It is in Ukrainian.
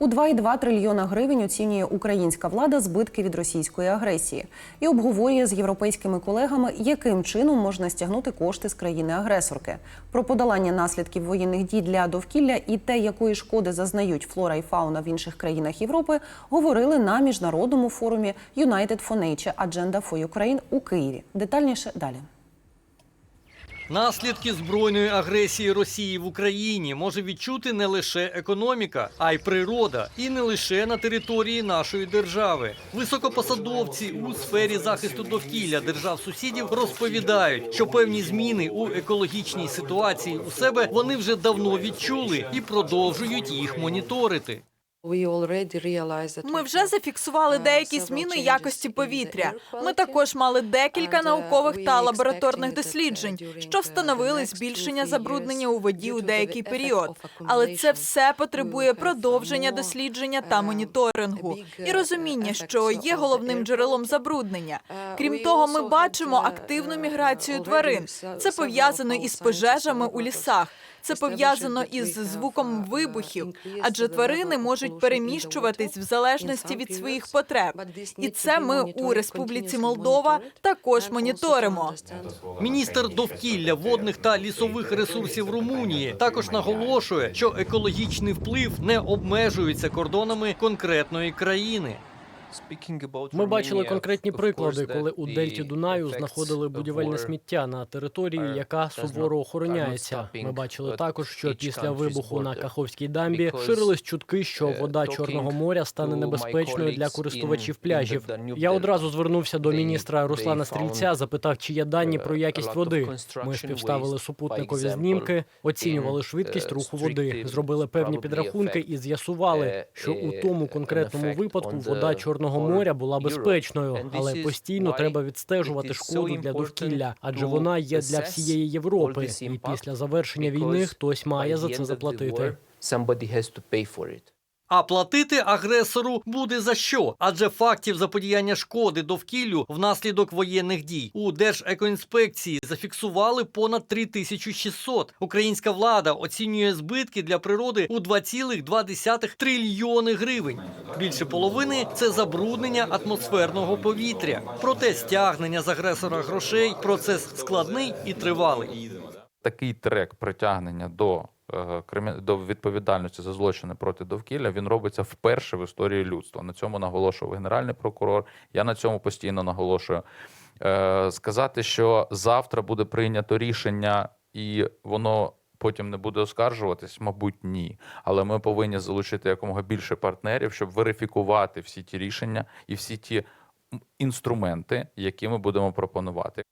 У 2,2 трильйона гривень оцінює українська влада збитки від російської агресії і обговорює з європейськими колегами, яким чином можна стягнути кошти з країни-агресорки. Про подолання наслідків воєнних дій для довкілля і те, якої шкоди зазнають флора і фауна в інших країнах Європи, говорили на міжнародному форумі United for Nature – Agenda for Ukraine у Києві. Детальніше далі. Наслідки збройної агресії Росії в Україні може відчути не лише економіка, а й природа, і не лише на території нашої держави. Високопосадовці у сфері захисту довкілля держав сусідів розповідають, що певні зміни у екологічній ситуації у себе вони вже давно відчули і продовжують їх моніторити. Ми вже зафіксували деякі зміни якості повітря. Ми також мали декілька наукових та лабораторних досліджень, що встановили збільшення забруднення у воді у деякий період. Але це все потребує продовження дослідження та моніторингу і розуміння, що є головним джерелом забруднення. Крім того, ми бачимо активну міграцію тварин. Це пов'язано із пожежами у лісах. Це пов'язано із звуком вибухів, адже тварини можуть переміщуватись в залежності від своїх потреб. І це ми у Республіці Молдова також моніторимо. Міністр довкілля, водних та лісових ресурсів Румунії також наголошує, що екологічний вплив не обмежується кордонами конкретної країни. Ми бачили конкретні приклади, коли у дельті Дунаю знаходили будівельне сміття на території, яка суворо охороняється. Ми бачили також, що після вибуху на Каховській дамбі ширились чутки, що вода Чорного моря стане небезпечною для користувачів пляжів. Я одразу звернувся до міністра Руслана Стрільця, запитав, чи є дані про якість води. Ми співставили супутникові знімки, оцінювали швидкість руху води, зробили певні підрахунки і з'ясували, що у тому конкретному випадку вода Чорного моря була безпечною, але постійно треба відстежувати шкоду для довкілля, адже вона є для всієї Європи. І після завершення війни хтось має за це заплатити. А платити агресору буде за що? Адже фактів заподіяння шкоди довкіллю внаслідок воєнних дій у Держекоінспекції зафіксували понад 3600. Українська влада оцінює збитки для природи у 2,2 трильйони гривень. Більше половини це забруднення атмосферного повітря. Проте стягнення з агресора грошей процес складний і тривалий. Такий трек притягнення до, е, до відповідальності за злочини проти довкілля він робиться вперше в історії людства. На цьому наголошував генеральний прокурор. Я на цьому постійно наголошую. Е, Сказати, що завтра буде прийнято рішення і воно. Потім не буде оскаржуватись, мабуть, ні. Але ми повинні залучити якомога більше партнерів, щоб верифікувати всі ті рішення і всі ті інструменти, які ми будемо пропонувати.